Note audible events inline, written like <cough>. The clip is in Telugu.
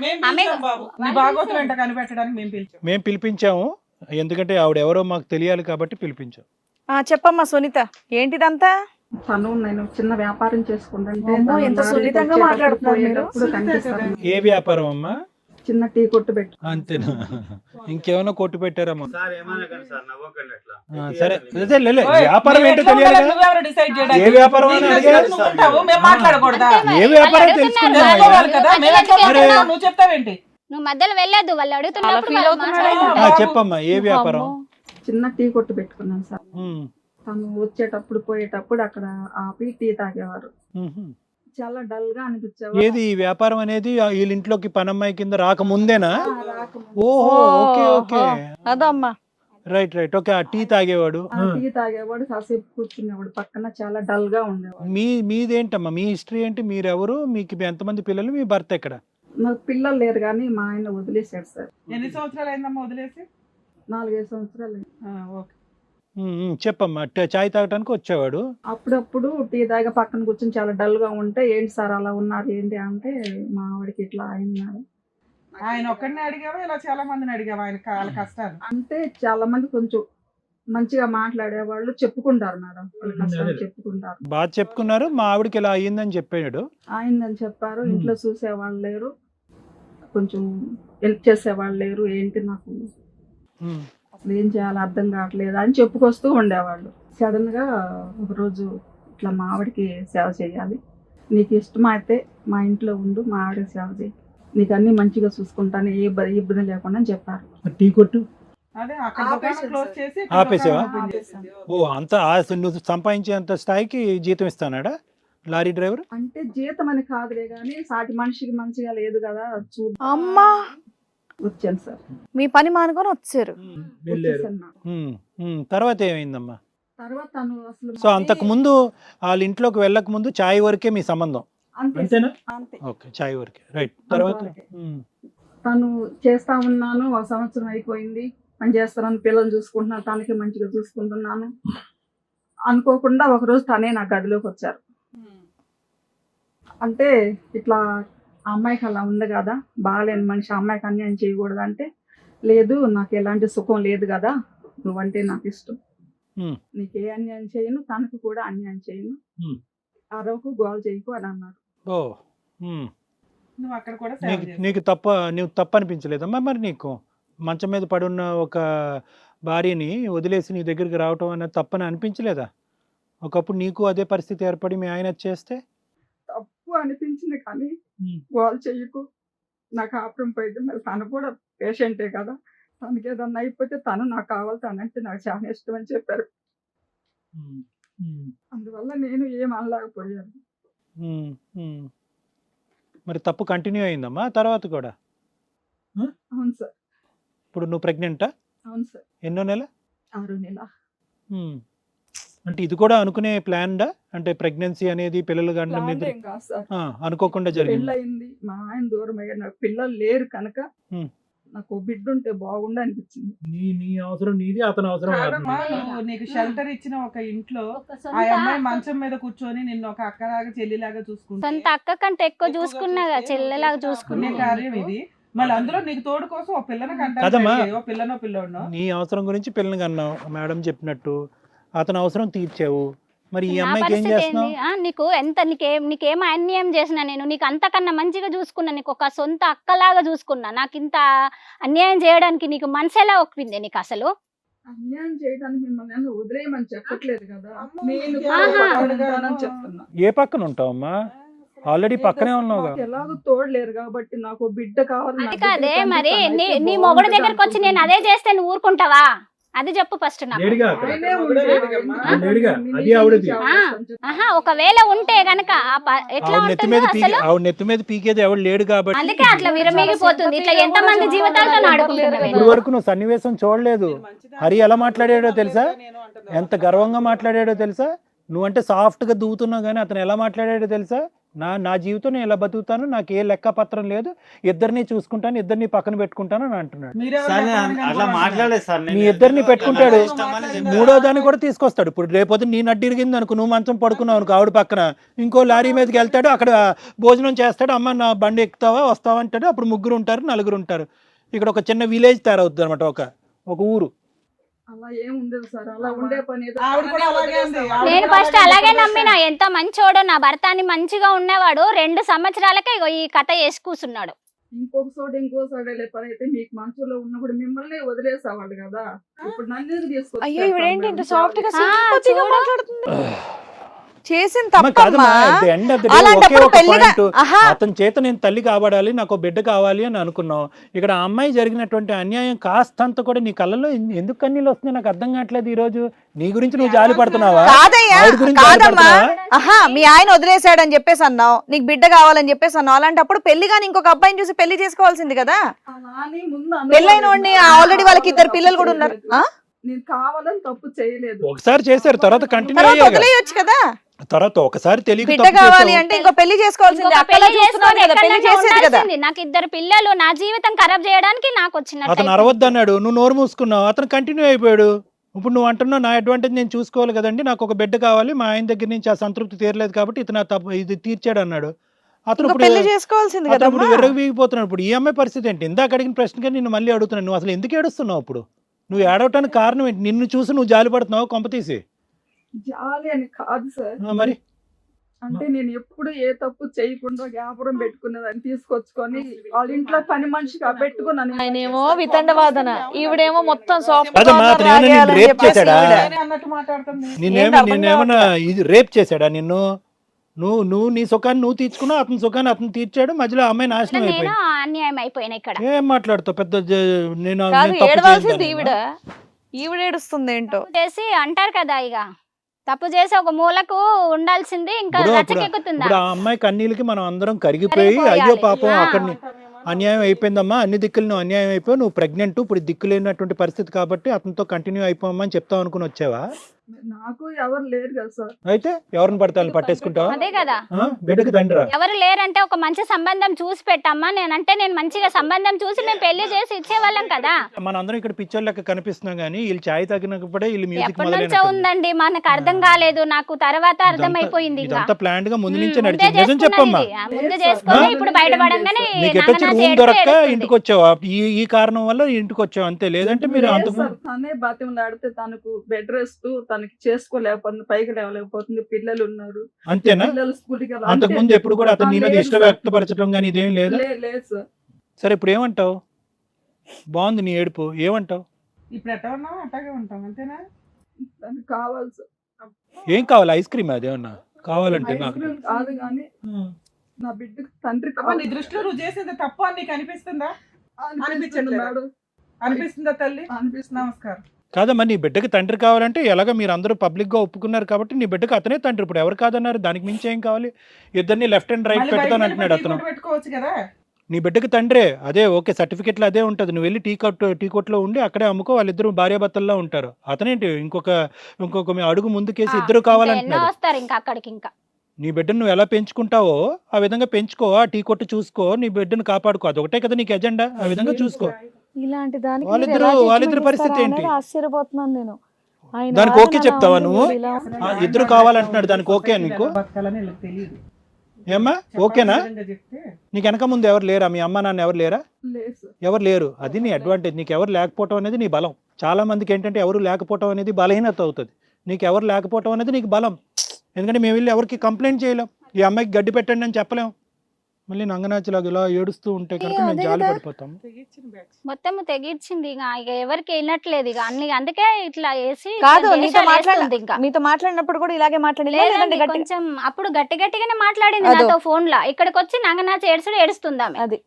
మేము కనిపెట్టడానికి పిలిచాం. పిలిపించాము. ఎందుకంటే ఆవిడ ఎవరో మాకు తెలియాలి కాబట్టి పిలిపించాం. ఆ, చెప్పమ్మా సునీత. ఏంటిదంతా? తను నేను చిన్న వ్యాపారం అమ్మో, తను ఎంత సున్నితంగా మాట్లాడుతున్నారు మీరు. ఏ వ్యాపారం అమ్మా? చిన్న టీ కొట్టు పెట్టు అంతేనా ఇంకేమైనా కొట్టు పెట్టారమ్మా సార్ ఏమనకండి సార్ నవ్వకండి అట్లా ఆ, సరే అదే లేలే, ఓయ్, వ్యాపారం ఏంటో తెలియాలి ఉండాలి? కదా? నువ్వెవరు decide చేయడానికి? ఏ వ్యాపారం నీకు అని నచ్చినట్టు అడిగారు? నువ్వు ఉంటావు, మేము మాట్లాడకూడదా అంతే ఏ. వ్యాపారం తెలుసుకుందాం. తెలుసుకోవాలి కదా మేము ఎట్లా? నువ్వు చెప్తావేంటి నువ్వు మధ్యలో వెళ్ళొద్దు వాళ్ళు అడుగుతున్నప్పుడు feel వాళ్ళు అవుతున్నాడు మాట్లాడాలి. ఆ, బాబు. చెప్పమ్మా ఏ వ్యాపారం. చిన్న టీ కొట్టు పెట్టుకున్నాను సార్ ఉమ్, తను వచ్చేటప్పుడు పోయేటప్పుడు అక్కడ ఆపి టీ తాగేవారు. చాలా డల్గా అనిపించేవారు ఏది ఈ వ్యాపారం అనేది వీళ్ళ ఇంట్లోకి పనమ్మాయి కింద రాకముందేనా? రాకముందు. ఓహో okay okay. అదమ్మా. Right right. Okay ఆ టీ తాగేవాడు. ఆ టీ తాగేవాడు కాసేపు కూర్చునేవాడు. పక్కన చాలా డల్గా ఉండేవాడు. మీ మీదేంటమ్మా? మీ హిస్టరీ ఏంటి? మీరెవరు? మీకు ఎంతమంది పిల్లలు? మీ భర్త ఎక్కడ? నాకు పిల్లలు లేరు కానీ మా ఆయన వదిలేశాడు సార్. ఎన్ని సంవత్సరాలు అయిందమ్మా వదిలేసి? నాలుగైదు సంవత్సరాలు అయింది. ఆ, ఓకే. చెప్పమ్మా చాయ్ తాగటానికి వచ్చేవాడు? అప్పుడప్పుడు టీ తాగా పక్కన కూర్చొని చాలా డల్గా ఉంటే ఏంటి సార్ అలా ఉన్నారు ఏంటి అంటే మా ఆవిడకి ఇట్లా అయినాడు ఆయన ఒక్కడిని అడిగావా? ఇలా చాలా మందిని అడిగావా? ఆయన వాళ్ళ కష్టాలు? అంటే చాలా మంది కొంచెం మంచిగా మాట్లాడే వాళ్ళు చెప్పుకుంటారు మేడం. వాళ్ళ కష్టాలు చెప్పుకుంటారు. బాగా చెప్పుకున్నారు మా ఆవిడకి ఇలా అయ్యిందని చెప్పాడు. అయిందని చెప్పారు. ఇంట్లో చూసేవాళ్ళు లేరు. కొంచెం హెల్ప్ చేసేవాళ్ళు లేరు. ఏంటి నాకు ఏం చేయాలో అర్థం కావట్లేదు అని చెప్పుకొస్తూ ఉండేవాళ్ళు. సడన్గా ఒకరోజు ఇట్లా మా ఆవిడకి సేవ చేయాలి. నీకు ఇష్టమైతే మా ఇంట్లో ఉండు మా ఆవిడకి సేవ చేయి. నీకు అన్ని మంచిగా చూసుకుంటాను ఏ ఇబ్బ- ఇబ్బంది లేకుండా అని చెప్పారు. టీ కొట్టు? ఆపేసావా? ఓ అంత నువ్వు సంపాదించేంత స్థాయికి జీతం ఇస్తానాడా? Lorry driver? అంటే జీతం అని కాదులే కానీ సాటి మనిషికి మంచిగా లేదు కదా చూద్దాం. అమ్మా! వచ్చాను సార్. మీ పని మానుకొని వచ్చారు. ఉమ్, ఉమ్, తర్వాత ఏమైందమ్మా? తర్వాత తను అసలు సో అంతకు ముందు వాళ్ళ ఇంట్లోకి వెళ్ళక ముందు చాయ్ వరకే మీ సంబంధం? అంతే. అంతేనా? అంతే. ఓకే చాయ్ వరకే. రైట్ తర్వాత? అంతవరకే. ఉమ్, తను చేస్తా ఉన్నాను ఒక సంవత్సరం అయిపోయింది పని చేస్తున్నాను పిల్లలు చూసుకుంటున్నాను తనకి మంచిగా చూసుకుంటున్నాను. అనుకోకుండా ఒకరోజు తనే నా గదిలోకి వచ్చారు. అంటే ఇట్లా ఆ అమ్మాయికి అలా ఉంది కదా బాగాలేని మనిషి అమ్మాయికి అన్యాయం చేయకూడదు అంటే లేదు నాకు ఎలాంటి సుఖం లేదు కదా నువ్వంటే నాకు ఇష్టం. నీకు ఏ అన్యాయం చేయను తనకు కూడా అన్యాయం చేయను Hmm. అరవకు గోల్ చేయకు అని అన్నారు ఓ. నువ్వు అక్కడ కూడా నీకు తప్ప నీకు తప్ప అనిపించలేదమ్మా మరి నీకు మంచం మీద పడున్న ఒక భార్యని వదిలేసి నీ దగ్గరికి రావటం అనేది తప్పని అనిపించలేదా ఒకప్పుడు నీకు అదే పరిస్థితి ఏర్పడి మీ ఆయన చేస్తే తప్పు అనిపించింది కానీ. గోల్ చెయ్యకు నాకు ఆపరం పోయింది. మరి తను కూడా పేషెంటే కదా. తనకి ఏదన్నా అయిపోతే తను నాకు కావాలి తనంటే నాకు చాలా ఇష్టం అని చెప్పారు. అందువల్ల నేను ఏం అనలేకపోయాను. మరి తప్పు కంటిన్యూ అయిందమ్మా తర్వాత కూడా? అవును సార్. ఇప్పుడు నువ్వు ప్రెగ్నెంటా అవును సార్. ఎన్నో నెల? ఆరు నెల. అంటే ఇది కూడా అనుకునే ప్లాన్డా అంటే ప్రెగ్నెన్సీ అనేది పిల్లలు ప్లాన్ మీద అనుకోకుండా జరిగింది. పెళ్ళయింది. మా ఆయన దూరం అయ్యారు నాకు పిల్లలు లేరు కనుక. నాకు ఓ బిడ్డ ఉంటే బాగుండు అనిపించింది. నీ నీ అవసరం నీది అతని అవసరం నీకు షెల్టర్ ఇచ్చిన ఒక ఇంట్లో ఆ అమ్మాయి మంచం మీద కూర్చొని నిన్ను ఒక అక్కలాగా చెల్లిలాగా చూసుకుంటే సొంత అక్క కంటే ఎక్కువ చూసుకున్నా కదా, చెల్లెలాగా పుణ్య చూసుకున్నా కార్యం ఇది. మళ్ళీ అందులో నీకు తోడు కోసం ఒక పిల్లని ఓ పిల్లనో పిల్లోనో. నీ అవసరం గురించి పిల్లని కన్నావు. మేడం చెప్పినట్టు అతని అవసరం తీర్చావు. మరి ఈ అమ్మాయికి ఏం పరిస్థితి చేస్తున్నావు? ఏంది? ఆ, నీకు ఎంత నీకేం నీకేం అన్యాయం చేసినా నేను నీకు అంతకన్నా మంచిగా చూసుకున్నా నీకు ఒక సొంత అక్కలాగా చూసుకున్నా నాకు ఇంత అన్యాయం చేయడానికి నీకు మనసేలా ఒప్పింది నీకు అసలు? అన్యాయం చేయడానికి మిమ్మల్ని ఏమన్నా వదిలేయమని చెప్పట్లేదు కదా. అమ్మో, నేను ఇంకేం కూడా ఆహా. పక్కన ఉంటానని చెప్తున్నా. ఏ పక్కన ఉంటావమ్మా? ఆల్రెడీ పక్కనే ఉన్నావు నాకు ఎలాగో తోడలేరు కాబట్టి నాకు ఓ బిడ్డ కావాలి అది నా బిడ్డ కాదే మరి నీ బాగుంటుంది మొగుడు దగ్గరకు వచ్చి నేను అదే చేస్తే నువ్వు ఊరుకుంటావా? అది చెప్పు ఫస్ట్ నాకు. ఒకవేళ ఉంటే గనక ఎట్లా ఉంటుందో మీద పీకే అసలు? ఆవిడ నెత్తి మీద పీకేది ఎవడు లేడు కాబట్టి. అందుకే అట్లా విరమిగిపోతుంది. ఇట్లా ఎంతమంది జీవితాలతో ఆడుకుంటున్నావు ఇప్పుడు వరకు నువ్వు సన్నివేశం చూడలేదు. హరి ఎలా మాట్లాడాడో తెలుసా? ఎంత గర్వంగా మాట్లాడాడో తెలుసా? నువ్వంటే సాఫ్ట్గా దూవుతున్నావు కానీ అతను ఎలా మాట్లాడాడో తెలుసా? నా నా జీవితం నేను ఇలా బతుకుతాను నాకు ఏ లెక్క పత్రం లేదు ఇద్దరిని చూసుకుంటాను ఇద్దరిని పక్కన పెట్టుకుంటాను అని అంటున్నాడు. నేను అట్లా? మాట్లాడలేదు సార్ నేను మీ ఇద్దరిని పెట్టుకుంటాడు. మూడో దాన్ని కూడా తీసుకొస్తాడు. ఇప్పుడు రేపొద్దు నీ నడ్డి ఇరిగింది అనుకో నువ్వు మంచం పడుకున్నావు అనుకో ఆవిడ పక్కన. ఇంకో లారీ మీదకి వెళ్తాడు అక్కడ భోజనం చేస్తాడు అమ్మ నా బండి ఎక్కుతావా వస్తావా అంటాడు. అప్పుడు ముగ్గురు ఉంటారు నలుగురు ఉంటారు. ఇక్కడ ఒక చిన్న విలేజ్ తయారవుతుంది అనమాట ఒక ఒక ఊరు. అలా ఏం ఉండదు సార్ అలా ఉండే పని ఏదో ఆవిడ కూడా అలాగే ఉంది. ఆవిడ నేను కూడా ఫస్ట్ అలాగే నమ్మిన. ఎంత మంచోడో నా భర్త అని మంచిగా ఉన్నవాడు రెండు సంవత్సరాలకే ఇగో ఈ కథ వేసి కూర్చున్నాడు. ఇంకొక చోట ఇంకో చోట వెళ్ళే పని అయితే మీకు మంచులో ఉన్నప్పుడు మిమ్మల్ని వదిలేసేవాళ్ళు కదా? ఇప్పుడు నన్ను ఎందుకు తీసుకొచ్చారు అయ్యో ఇవిడేంటి ఇంత మేడం? సాఫ్ట్గా ఆ, సింపతిగా చూడు. మాట్లాడుతుంది? <sighs> చేసిన తప్పమ్మా. అలాంటప్పుడు పెళ్ళిగా అతని చేత నేను తల్లి కాపాడాలి నాకు ఒక బిడ్డ కావాలి అని అనుకున్నావు. ఇక్కడ ఆ అమ్మాయి జరిగినటువంటి అన్యాయం కాస్తంత కూడా నీ కళ్ళలో ఎందుకు కన్నీళ్ళు వస్తున్నాయి? నాకు అర్థం కావట్లేదు ఈ రోజు నీ గురించి నువ్వు జాలి పడుతున్నావా? కాదమ్మా? ఆహా మీ ఆయన వదిలేసాడని చెప్పేసి అన్నావు. నీకు బిడ్డ కావాలని చెప్పేసి అన్నావు. అలాంటప్పుడు పెళ్ళి కానీ ఇంకొక అబ్బాయిని చూసి పెళ్ళి చేసుకోవాల్సింది కదా? పెళ్ళైన ఆల్రెడీ వాళ్ళకి ఇద్దరు పిల్లలు కూడా ఉన్నారు? నేను కావాలని తప్పు చేయలేదు. ఒకసారి చేశారు తర్వాత కంటిన్యూ కదా? తర్వాత ఒకసారి బిడ్డ తప్పు కావాలి. అంటే ఇంకో పెళ్ళి చేసుకోవాల్సింది. ఇంకొక అక్కలా పెళ్ళి చూస్తున్నావు చేసుకొని కదా పెళ్ళి ఎక్కడైనా చేసేది కదా. ఉండాల్సింది. నాకు ఇద్దరు పిల్లలు నా జీవితం ఖరాబ్ చేయడానికి నాకు వచ్చినట్టు అతను అరవద్దు అన్నాడు నువ్వు నోరు మూసుకున్నావు అతను కంటిన్యూ అయిపోయాడు. ఇప్పుడు నువ్వు అంటున్నావు నా అడ్వాంటేజ్ నేను చూసుకోవాలి కదండి నాకు ఒక బిడ్డ కావాలి మా ఆయన దగ్గర నుంచి ఆ సంతృప్తి తీరలేదు కాబట్టి ఇతను ఆ తప్పు ఇది తీర్చాడు అన్నాడు. అతను ఇంకో ఇప్పుడు పెళ్ళి చేసుకోవాల్సింది అతను కదా ఇప్పుడు విర్రగ వీగిపోతున్నాడు. ఇప్పుడు ఈ అమ్మాయి పరిస్థితి ఏంటి? ఇందాక అడిగిన ప్రశ్నగా నిన్ను మళ్ళీ అడుగుతున్నాను. నువ్వు అసలు ఎందుకు ఏడుస్తున్నావు ఇప్పుడు? నువ్వు ఏడవటానికి కారణం ఏంటి? నిన్ను చూసి నువ్వు జాలి పడుతున్నావు కొంప తీసి? జాలి అని కాదు సార్. మరి? అంటే నేను ఎప్పుడు ఏ తప్పు చేయకుండా వ్యాపారం పెట్టుకున్నదని తీసుకొచ్చుకొని వాళ్ళ ఇంట్లో పని మనిషిగా పెట్టుకున్నాను ఆయనేమో వితండవాదన. ఈవిడేమో మొత్తం సాఫ్ట్ అదమ్మా, అతను ఏమైనా నిన్ను రేప్ చేశాడా? నేనే అన్నట్టు మాట్లాడుతుంది. నిన్నేమో అర్థం నిన్నేమన్నా ఇది రేప్ చేశాడా నిన్ను? నువ్వు నువ్వు నీ సుఖాన్ని నువ్వు తీర్చుకున్నావు అతని సుఖాన్ని అతను తీర్చాడు మధ్యలో అమ్మాయి నాశనం నేను అయిపోయింది. అన్యాయం అయిపోయిన ఇక్కడ. ఏం మాట్లాడుతావు? పెద్ద నేను. ఈవిడ. ఈవిడ ఏడుస్తుంది ఏంటో చేసి అంటారు కదా ఇక. తప్పు చేసి ఒక మూలకు ఉండాల్సింది ఇంకా ఇప్పుడు అప్పుడు- రచ్చకెక్కుతుందా ఇప్పుడు ఆ అమ్మాయి కన్నీళ్ళకి మనం అందరం కరిగిపోయి. అయ్యో పాపం ఆ. అక్కడిని అన్యాయం అయిపోయిందమ్మా అన్ని దిక్కులు నువ్వు అన్యాయం అయిపోయి నువ్వు ప్రెగ్నెంట్ ఇప్పుడు దిక్కు లేనటువంటి పరిస్థితి కాబట్టి అతనితో కంటిన్యూ అయిపోమని చెప్తావు అనుకుని వచ్చావా నాకు ఎవరు లేరు కదా సార్. అయితే ఎవరిని పడితే వాళ్ళని పట్టేసుకుంటావా? అదే కదా? బిడ్డకి తండ్రా? ఎవరు లేరంటే ఒక మంచి సంబంధం చూసి పెట్టమ్మా. నేనంటే నేను మంచిగా సంబంధం చూసి మేము పెళ్ళి చేసి ఇచ్చేవాళ్ళం కదా. మనందరం ఇక్కడ పిక్చర్ లెక్క కనిపిస్తున్నాం కానీ వీళ్ళు ఛాయ్ తగినప్పుడే వీళ్ళు మ్యూజిక్ ఎప్పటి నుంచో ఉందండి. మనకు అర్థం కాలేదు. నాకు తర్వాత అర్థమైపోయింది ఇంకా. ఇదంతా ప్లాండ్గా ముందు నుంచే ముందే నడిచింది. నిజం చెప్పమ్మా. ముందు చేసుకొని? ఇప్పుడు బయటపడంగానే నీకు ఎట్టొచ్చి నాన్న రూమ్ దొరక్క. ఇంటికి వచ్చావా? ఈ ఈ కారణం వల్ల ఇంటికి వచ్చావు. అంతే. లేదంటే మీరు అంత సార్, తనే బతిమలాడితే తనకు బెడ్ రెస్ట్ తనకి చేసుకోలేకపోతుంది పైకి లేవలేకపోతుంది పిల్లలు ఉన్నారు అంతేనా? పిల్లలు స్కూల్కి అంతకు ముందు ఎప్పుడు కూడా అతను నీ మీద ఇష్టం వ్యక్తపరచడం కానీ ఇదేం లేదా? లేదు సార్. సరే ఇప్పుడు ఏమంటావు? బాగుంది నీ ఏడుపు. ఏమంటావు? ఇప్పుడు ఎట్లా ఉన్నావు? అట్టాగే ఉంటాం అంతేనా? తనకు కావాలి సార్. ఏం కావాలి? ఐస్ క్రీమ్ అదేమన్నా కావాలంటే ఐస్ నాకు. క్రీమ్ కాదు కానీ నా బిడ్డకు తండ్రి అమ్మ, నీ కావాలి. దృష్టిలో నువ్వు చేసేది తప్పు అని నీకు అనిపిస్తుందా అనిపించట్లేదా? మేడం. అనిపిస్తుందా తల్లి? అనిపిస్తుంది. నమస్కారం. కాదమ్మా నీ బిడ్డకి తండ్రి కావాలంటే ఎలాగ మీరు అందరూ పబ్లిక్గా ఒప్పుకున్నారు కాబట్టి నీ బిడ్డకి అతనే తండ్రి. ఇప్పుడు ఎవరు కాదన్నారు? దానికి మించి ఏం కావాలి? ఇద్దరిని లెఫ్ట్ అండ్ రైట్ పెడతాను అంటున్నాడు అతను. నీ బిడ్డకి తండ్రే. అదే ఓకే సర్టిఫికెట్లు అదే ఉంటుంది. నువ్వు వెళ్ళి టీ కొట్ టీ కొట్లో ఉండి అక్కడే అమ్ముకో వాళ్ళిద్దరు భార్యాభర్తల్లో ఉంటారు. అతనేంటి ఇంకొక ఇంకొక మీ అడుగు ముందుకేసి ఇద్దరు వస్తారు ఇంకా అక్కడికి ఇంకా. నీ బిడ్డను నువ్వు ఎలా పెంచుకుంటావో ఆ విధంగా పెంచుకో ఆ టీ కొట్టు చూసుకో నీ బిడ్డను కాపాడుకో. అదొకటే కదా నీకు ఎజెండా? ఆ విధంగా చూసుకో. ఇలాంటి దానికి వాళ్ళిద్దరూ- వాళ్ళిద్దరి పరిస్థితి ఏంటి? ఆశ్చర్యపోతున్నాను నేను. దానికి ఓకే చెప్తావా నువ్వు? ఇద్దరు కావాలంటున్నాడు దానికి ఓకే నీకు? ఏమ్మా ఓకేనా? నీకు వెనక ముందు ఎవరు లేరా? మీ అమ్మ నాన్న ఎవరు లేరా? ఎవరు లేరు. అది నీ అడ్వాంటేజ్ నీకు ఎవరు లేకపోవటం అనేది నీ బలం. చాలా మందికి ఏంటంటే ఎవరు లేకపోవటం అనేది బలహీనత అవుతుంది. నీకు ఎవరు లేకపోవటం అనేది నీకు బలం. ఎందుకంటే మేము వెళ్ళి ఎవరికి కంప్లైంట్ చేయలేం. ఈ అమ్మాయికి గడ్డి పెట్టండి అని చెప్పలేం. మళ్ళీ నంగనాచిలాగా ఇలా ఏడుస్తూ ఉంటే కనుక మేము జాలి. పడిపోతాం. మొత్తం తెగించింది ఇక ఇక ఎవరికి వెళ్ళట్లేదు ఇక. అన్ని అందుకే ఇట్లా వేసి కాదు నీతో దేశాలు మాట్లాడ వేస్తుంది ఇంకా. మీతో మాట్లాడినప్పుడు కూడా ఇలాగే మాట్లాడిందా గట్టి కొంచెం అప్పుడు గట్టి గట్టిగానే మాట్లాడింది. నాతో ఫోన్లో. ఇక్కడికి వచ్చి నంగనాచి ఏడుసుడు ఏడుస్తుంది ఆమె. అది.